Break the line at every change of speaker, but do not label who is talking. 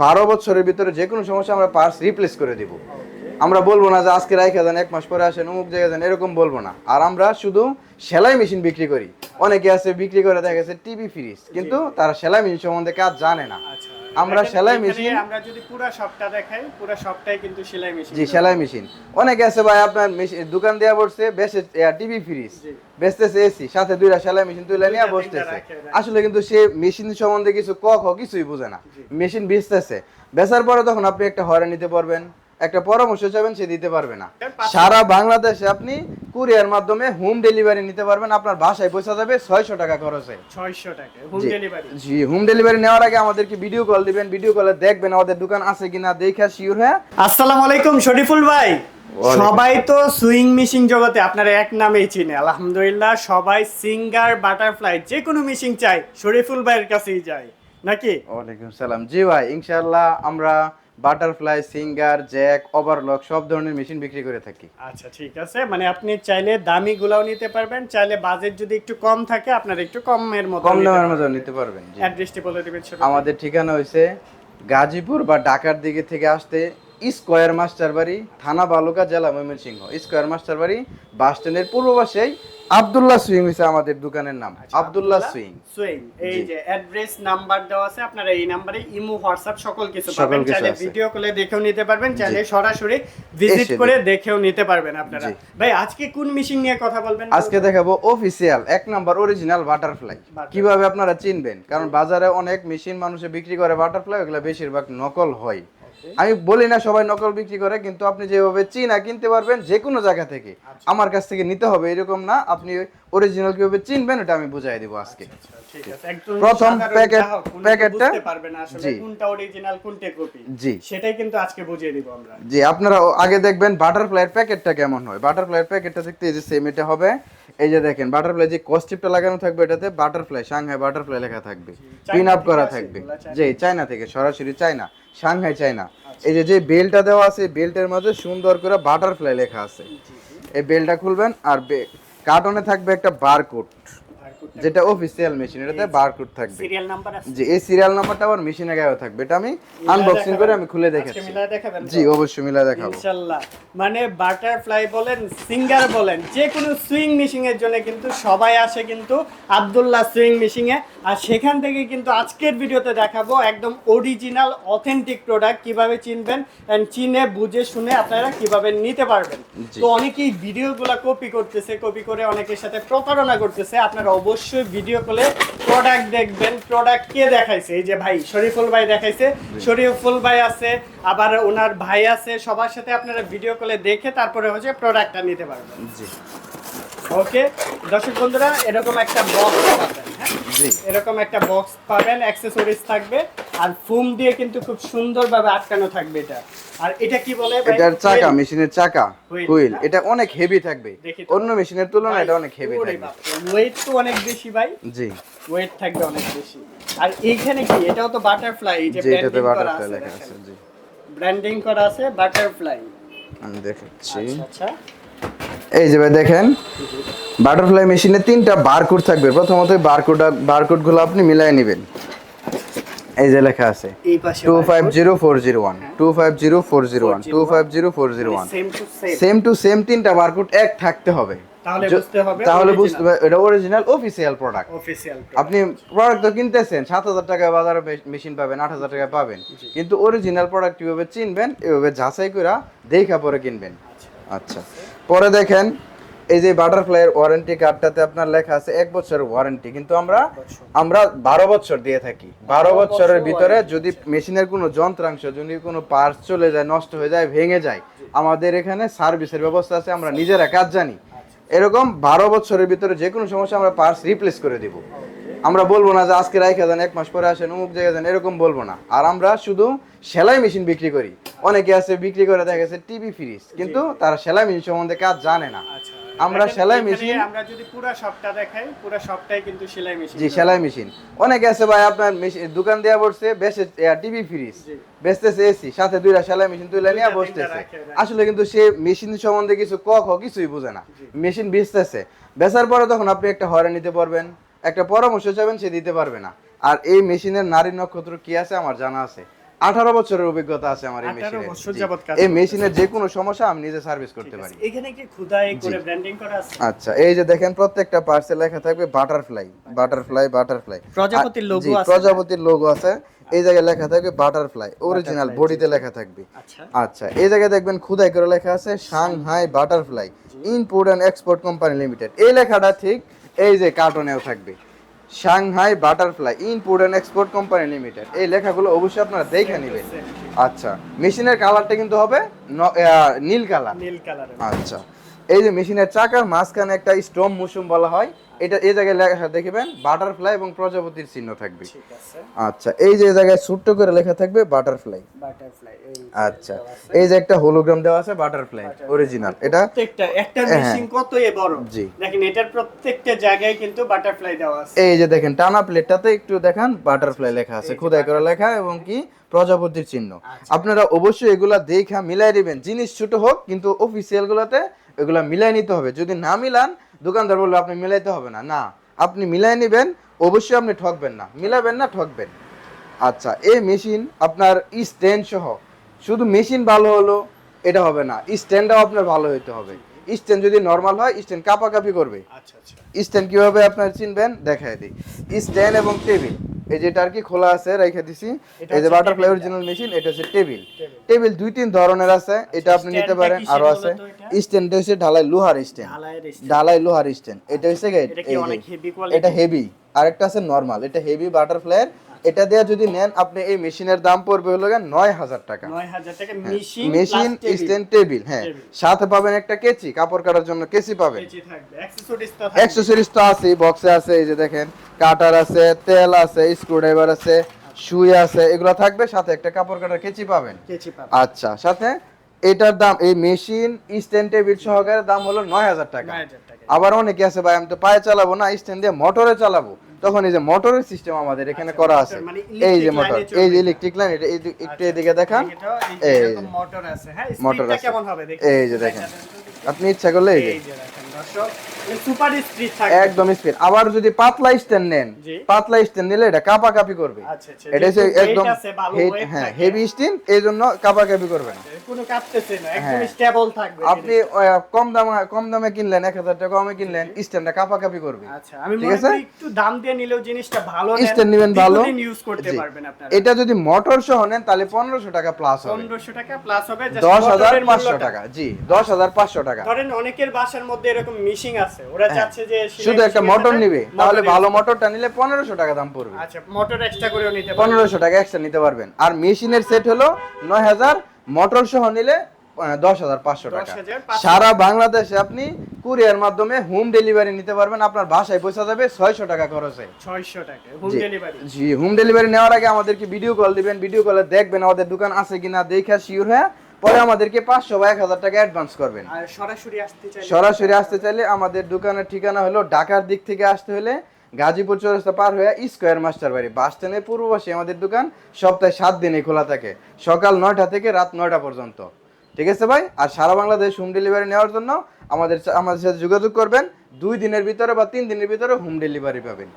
বারো বছরের ভিতরে যে কোনো সমস্যা আমরা পার্স রিপ্লেস করে দিব। আমরা বলব না যে আজকে রাইখা যান, এক মাস পরে আসেন, অমুক জায়গায় যান, এরকম বলব না। আর আমরা শুধু সেলাই মেশিন বিক্রি করি। অনেকে আছে বিক্রি করে, দেখা গেছে টিভি ফ্রিজ কিন্তু তারা সেলাই মেশিন সম্বন্ধে কাজ জানে না।
আচ্ছা।
আমরা সেলাই মেশিন-
আমরা যদি পুরো শপটা দেখাই পুরো শপটাই কিন্তু সেলাই মেশিন।
জি সেলাই মেশিন। অনেকে আছে ভাই আপনার দোকান দেওয়া পড়ছে বেশ টিভি ফ্রিজ। বেচতেছে এসি সাথে দুইটা সেলাই মেশিন তুলে নিয়ে বসতেছে। আসলে কিন্তু সে মেশিন সম্বন্ধে কিছু ক খ কিছুই বোঝে না। মেশিন বেচতেছে। বেচার পরে তখন আপনি একটা হরে নিতে পারবেন। একটা পরামর্শ চাবেন সে দিতে পারবে না। সারা বাংলাদেশে আপনি কুরিয়ার মাধ্যমে হোম ডেলিভারি নিতে পারবেন আপনার বাসায় পৌঁছা যাবে ছয়শো টাকা খরচে।
600 টাকা
জি। Home delivery. নেওয়ার আগে আমাদেরকে ভিডিও কল দিবেন ভিডিও কলে দেখবেন আমাদের দোকান আছে কিনা দেখে শিওর হ্যাঁ?
আসসালামু আলাইকুম শরীফুল ভাই। সবাই তো সুইং মেশিন জগতে আপনার এক নামেই চিনে আলহামদুলিল্লাহ সবাই সিঙ্গার বাটারফ্লাই যে কোনো মেশিন চাই শরীফুল ভাইয়ের কাছেই যায় নাকি?
ওয়ালাইকুম সালাম। জি ভাই ইনশাআল্লাহ আমরা বাটারফ্লাই সিঙ্গার জ্যাক ওভারলক সব ধরনের মেশিন বিক্রি করে থাকি।
আচ্ছা ঠিক আছে। মানে আপনি চাইলে দামি গুলাও নিতে পারবেন চাইলে বাজেট যদি একটু কম থাকে আপনার একটু কমের মধ্যে
কম দামের মধ্যে নিতে পারবেন জি।
অ্যাড্রেসটি বলে দিবেন
আমাদের ঠিকানা হইছে গাজীপুর বা ঢাকার দিকে থেকে আসতে স্কোয়ার মাস্টার বাড়ি থানা বালুকা জেলা ময়মনসিংহ। স্কোয়ার মাস্টার বাড়ি বাস স্ট্যান্ডের পূর্ব পাশেই আব্দুল্লাহ সুইং হয়েছে আমাদের দোকানের নাম। আব্দুল্লাহ সুইং।
সুইং। এই যে অ্যাড্রেস নাম্বার দেওয়া আছে আপনারা এই নাম্বারে ইমো হোয়াটসঅ্যাপ সকল কিছু পাবেন। চাইলে ভিডিও কলে দেখেও নিতে পারবেন চাইলে সরাসরি ভিজিট করে দেখেও নিতে পারবেন আপনারা। ভাই আজকে কোন মেশিন নিয়ে কথা বলবেন?
আজকে দেখাবো অফিসিয়াল এক নাম্বার অরিজিনাল বাটারফ্লাই। কীভাবে আপনারা চিনবেন? কারণ বাজারে অনেক মেশিন মানুষে বিক্রি করে বাটারফ্লাই ওগুলো বেশিরভাগ নকল হয়। আমি বলি না সবাই নকল বিক্রি করে কিন্তু আপনি যেভাবে চিনা কিনতে পারবেন যে কোনো জায়গা থেকে
আচ্ছা।
আমার কাছ থেকে নিতে হবে এরকম না আপনি অরিজিনাল কীভাবে চিনবেন এটা আমি বুঝাই দিব আজকে।
আচ্ছা, একদম
প্রথম প্যাকেট- প্যাকেটটা- জি।
কোনটা অরিজিনাল কোনটা কপি
জি।
সেটাই কিন্তু আজকে বুঝিয়ে দিব আমরা।
জি আপনারা আগে দেখবেন বাটারফ্লাইয়ের প্যাকেটটা কেমন হয়। বাটারফ্লাইয়ের প্যাকেটটা দেখতে এই যে সেম এটা হবে। এই যে দেখেন বাটারফ্লাই যে কস্টিপটা লাগানো থাকবে এটাতে বাটারফ্লাই সাংহাই বাটারফ্লাই লেখা থাকবে। পিন আপ করা থাকবে। যে চায়না থেকে। সরাসরি চায়না সাংহাই চায়না এই যে যে বেলটা দেওয়া আছে বেল্টের মধ্যে সুন্দর করে বাটারফ্লাই লেখা আছে। এই বেলটা খুলবেন আর কার্টনে থাকবে একটা বারকোড যেটা অফিসিয়াল মেশিন এটাতে বারকোড থাকবে।
সিরিয়াল নাম্বার আছে।
যে এই সিরিয়াল নাম্বারটা আবার মেশিনে গায়ে থাকবে। এটা আমি আনবক্সিং করে আমি খুলে দেখাচ্ছি।
মিলায় দেখাবেন
জি অবশ্যই মিলা দেখাবো।
ইনশাল্লাহ। মানে বাটারফ্লাই বলেন সিঙ্গার বলেন যে কোনো সুইং মেশিং এর জন্য কিন্তু সবাই আসে কিন্তু আব্দুল্লাহ সুইং মেশিং এ। আর সেখান থেকে কিন্তু আজকের ভিডিওতে দেখাবো একদম অরিজিনাল অথেন্টিক প্রোডাক্ট কীভাবে চিনবেন এন্ড চিনে বুঝে শুনে আপনারা কীভাবে নিতে পারবেন। তো অনেকেই ভিডিওগুলো কপি করতেছে কপি করে অনেকের সাথে প্রতারণা করতেছে। আপনারা অবশ্যই ভিডিও কলে প্রোডাক্ট দেখবেন প্রোডাক্ট কে দেখাইছে? এই যে ভাই শরীফুল ভাই দেখাইছে। শরীফুল ভাই আছে আবার ওনার ভাই আছে সবার সাথে আপনারা ভিডিও কলে দেখে তারপরে হচ্ছে প্রোডাক্টটা নিতে পারবেন।
জি।
ওকে দর্শক বন্ধুরা এরকম একটা বক্স পাবেন।
জি
এরকম একটা বক্স পাবেন অ্যাক্সেসরিজ থাকবে আর ফোম দিয়ে কিন্তু খুব সুন্দরভাবে আটকানো থাকবে এটা। আর এটা কি বলে?
এটার চাকা মেশিনের চাকা হুইল এটা অনেক হেভি থাকবে। অন্য মেশিনের তুলনায় এটা অনেক হেভি থাকবে।
ওয়েট তো অনেক বেশি ভাই।
জি।
ওয়েট থাকবে অনেক বেশি। আর এইখানে কি? এটাও তো বাটারফ্লাই যে ব্র্যান্ডিং করা
বাটারফ্লাই
আছে
লেখা আছে জি।
ব্র্যান্ডিং করা আছে বাটারফ্লাই
আমি দেখাচ্ছি।
আচ্ছা আচ্ছা।
এই যে ভাই দেখেন বাটারফ্লাই মেশিনে তিনটা বারকোড থাকবে। প্রথমত বারকোড বারকোডগুলো আপনি মিলাই নেবেন। এই যে লেখা আছে two five zero four zero one two five zero four zero one two five zero four zero one
same two same
তিনটা বারকোড এক থাকতে হবে।
তাহলে বুঝতে হবে
তাহলে বুঝতে হবে এটা অরিজিনাল অফিসিয়াল প্রোডাক্ট আপনি প্রোডাক্ট তো কিনতেছেন সাত হাজার টাকায় বাজারে মেশিন পাবেন আট হাজার টাকায় পাবেন। কিন্তু অরিজিনাল প্রোডাক্ট কীভাবে চিনবেন এভাবে যাচাই করে দেখা পরে কিনবেন। আচ্ছা। পরে দেখেন এই যে বাটারফ্লাইয়ের ওয়ারেন্টি কার্ডটাতে আপনার লেখা আছে এক বছরের ওয়ারেন্টি কিন্তু আমরা আমরা বারো বছর দিয়ে থাকি। বারো বছরের ভিতরে যদি মেশিনের কোনো যন্ত্রাংশ যদি কোনো পার্টস চলে যায় নষ্ট হয়ে যায় ভেঙে যায় আমাদের এখানে সার্ভিসের ব্যবস্থা আছে আমরা নিজেরা কাজ জানি। এরকম বারো বছরের ভিতরে যে কোনো সমস্যা আমরা পার্টস রিপ্লেস করে দিব। আমরা বলব না যে আজকে রাইখা দেন এক মাস পরে আসেন অমুক জায়গায় দেন এরকম বলব না। আর আমরা শুধু সেলাই মেশিন বিক্রি করি। অনেকে আছে বিক্রি করে দেখা গেছে টিভি ফ্রিজ কিন্তু তারা সেলাই মেশিন সম্বন্ধে কাজ জানে না।
আচ্ছা
আমরা সেলাই মেশিন
আমরা যদি পুরো শপটা দেখাই পুরো শপটাই কিন্তু সেলাই মেশিন।
জি সেলাই মেশিন। অনেকে আছে ভাই আপনার দোকান দেওয়া পড়ছে বেশে টিভি ফ্রিজ বেচতেছে এসি সাথে দুইটা সেলাই মেশিন তুলে নিয়ে বসতেছে। আসলে কিন্তু সে মেশিন সম্বন্ধে কিছু ক খ কিছুই বোঝে না। মেশিন বেচতেছে। বেচার পরে তখন আপনি একটা হরে নিতে পারবেন একটা পরামর্শ চাবেন সে দিতে পারবে না। আর এই মেশিনের নারী নক্ষত্র কি আছে আমার জানা আছে। আঠারো বছরের অভিজ্ঞতা আছে আমার এই
18
মেশিনে
বছর যাবত কাজ
এই। মেশিনের যে কোনো সমস্যা আমি নিজে সার্ভিস করতে পারি।
এখানে কি খুদাই করে ব্র্যান্ডিং করা আছে?
আচ্ছা এই যে দেখেন প্রত্যেকটা পার্সে লেখা থাকবে বাটারফ্লাই বাটারফ্লাই বাটারফ্লাই
প্রজাপতির logo আছে।
প্রজাপতির লোগো আছে। এই জায়গায় লেখা থাকবে বাটারফ্লাই অরিজিনাল বডিতে লেখা থাকবে।
আচ্ছা।
আচ্ছা এই জায়গায় দেখবেন খুদাই করে লেখা আছে Shanghai butterfly import and export company limited এই লেখাটা ঠিক এই যে কার্টনেও থাকবে। Shanghai butterfly input and export company limited. এই লেখাগুলো অবশ্যই আপনারা দেখে নেবেন। আচ্ছা মেশিনের কালারটা কিন্তু হবে নীল কালার।
নীল কালার
আচ্ছা এই যে মেশিনের চাকার মাঝখানে একটা স্টোম মুসুম বলা হয় এটা এই জায়গায় লেখা দেখবেন বাটারফ্লাই এবং প্রজাপতির চিহ্ন থাকবে।
ঠিক আছে।
আচ্ছা এই যে জায়গায় ছোট্ট করে লেখা থাকবে বাটারফ্লাই
বাটারফ্লাই এই
আচ্ছা এই যে একটা হোলোগ্রাম দেওয়া আছে বাটারফ্লাই অরিজিনাল এটা
প্রত্যেকটা একটা
হ্যাঁ।
মেশিন কত এ বড়।
জি।
দেখেন এটার প্রত্যেকটা জায়গায় কিন্তু বাটারফ্লাই দেওয়া আছে।
এই যে দেখেন টানা প্লেটটাতে একটু দেখেন বাটারফ্লাই লেখা আছে খোদাই করা লেখা এবং কি প্রজাপতির চিহ্ন। আপনারা অবশ্যই এগুলা দেখা মিলাই দিবেন জিনিস ছোট হোক কিন্তু অফিসিয়াল গুলাতে এগুলা মিলাই নিতে হবে। যদি না মিলান দোকানদার বলল আপনি মিলাইতে হবে না। না আপনি মিলাই নেবেন অবশ্যই আপনি ঠকবেন না। মিলাবেন না ঠকবেন। আচ্ছা এই মেশিন আপনার স্ট্যান্ড সহ শুধু মেশিন ভালো হলো এটা হবে না। স্ট্যান্ডটাও আপনার ভালো হইতে হবে। স্ট্যান্ড যদি নর্মাল হয় স্ট্যান্ড কাপাকাপি করবে।
আচ্ছা আচ্ছা।
স্ট্যান্ড কীভাবে আপনার চিনবেন? দেখাই দিই। স্ট্যান্ড এবং টেবিল এই যেটা আর কি খোলা আছে রেখে দিছি এই যে বাটারফ্লাই। অরিজিনাল মেশিন এটা হচ্ছে টেবিল
টেবিল।
দুই তিন ধরনের আছে এটা আপনি নিতে পারেন
আরও
আছে স্ট্যান্ড হচ্ছে ঢালাই লোহার স্ট্যান্ড। ঢালাই লোহার স্ট্যান্ড এটা হচ্ছে?
এটা
হেভি আরেকটা আছে নরমাল এটা হেভি বাটারফ্লাই এটা দিয়ে যদি নেন আপনি এই মেশিনের দাম পড়বে হলো নয় হাজার টাকা।
নয় হাজার টাকা মেশিন
মেশিন স্ট্যান্ড টেবিল হ্যাঁ। সাথে পাবেন একটা কেচি কাপড় কাটার জন্য কেচি পাবেন।
অ্যাক্সেসরিজ তো থাকবে।
অ্যাক্সেসরিজ তো আছে বক্সে আছে এই যে দেখেন কাটার আছে তেল আছে স্ক্রুড্রাইভার আছে সুই আছে এগুলো থাকবে সাথে একটা কাপড় কাটার কেচি পাবেন। আচ্ছা সাথে এটার দাম এই মেশিন স্ট্যান্ড টেবিল সহকারে দাম হলো নয় হাজার টাকা।
9,000 টাকা।
আবার অনেকে আছে ভাই আমি তো পায়ে চালাবো না স্ট্যান্ড দিয়ে মোটরে চালাবো। তখন এই যে মোটরের সিস্টেম আমাদের এখানে
আচ্ছা,
করা আছে।
মানে
এই যে মোটর এই যে ইলেকট্রিক লাইন এটা একটু
আচ্ছা,
এদিকে দেখান।
এই। মোটর আছে হ্যাঁ?
মোটর।
কেমন হবে
এই যে দেখেন। আপনি ইচ্ছা করলে এই যে
এই যে দেখেন দর্শক সুপার স্পিড থাকবে
একদম স্পিড। আবার যদি পাতলা স্ট্যান্ড নেন পাতলা স্ট্যান্ড নিলে এটা কাপা কাপি করবে।
আচ্ছা, আচ্ছা,
এটা হচ্ছে একদম হ্যাঁ হেভি স্ট্যান্ড এই জন্য কাপা কাপি করবে না।
কোনো কাঁপতেছে না একদম
হ্যাঁ।
স্টেবল থাকবে
আপনি কম দামে কম দামে কিনলেন এক হাজার টাকা কমে কিনলেন স্ট্যান্ডটা কাপা কাপি করবে।
আচ্ছা আমি
ঠিক
মনে
আছে?
করি একটু দাম দিয়ে নিলেও জিনিসটা ভালো
স্ট্যান্ড নেবেন ভালো।
ইউজ করতে পারবেন আপনারা।
এটা যদি মোটর সহ নেন তাহলে পনেরোশো টাকা প্লাস হবে।
পনেরোশো টাকা প্লাস হবে just
দশ হাজার
মোটরের
পাঁচশো
মূল্যটা।
টাকা জি দশ হাজার পাঁচশো টাকা।
ধরেন অনেকের বাসার মধ্যে এরকম মিশিং আছে। ওরা
হ্যাঁ।
চাচ্ছে যে
শুধু একটা মোটর নিবে। তাহলে ভালো মোটরটা নিলে টাকা দাম পড়বে।
আচ্ছা মোটর এক্সট্রা করেও নিতে পারবেন।
টাকা এক্সট্রা নিতে পারবেন। আর মেশিনের সেট হলো নয় হাজার মোটর সহ নিলে দশ হাজার পাঁচশো টাকা। সারা বাংলাদেশে আপনি কুরিয়ার মাধ্যমে হোম ডেলিভারি নিতে পারবেন। আপনার বাসায় পৌঁছা যাবে ছয়শো টাকা খরচে। জি। হোম ডেলিভারি নেওয়ার আগে আমাদেরকে ভিডিও কল দিবেন। ভিডিও কলে দেখবেন আমাদের দোকান আছে কিনা দেখে শিওর হয়ে। পরে আমাদেরকে পাঁচশো বা এক হাজার টাকা অ্যাডভান্স করবেন।
সরাসরি আসতে চাইলে
সরাসরি আসতে চাইলে আমাদের দোকানের ঠিকানা হলো ঢাকার দিক থেকে আসতে হলে গাজীপুর চৌরাস্তা পার হয়ে স্কোয়ার মাস্টার বাড়ি। বাস স্ট্যান্ডের পূর্ব পাশে আমাদের দোকান সপ্তাহে সাত দিনে খোলা থাকে। সকাল নয়টা থেকে রাত নয়টা পর্যন্ত। ঠিক আছে ভাই? আর সারা বাংলাদেশ হোম ডেলিভারি নেওয়ার জন্য আমাদের আমাদের সাথে যোগাযোগ করবেন। দুই দিনের ভিতরে বা তিন দিনের ভিতরে হোম ডেলিভারি পাবেন।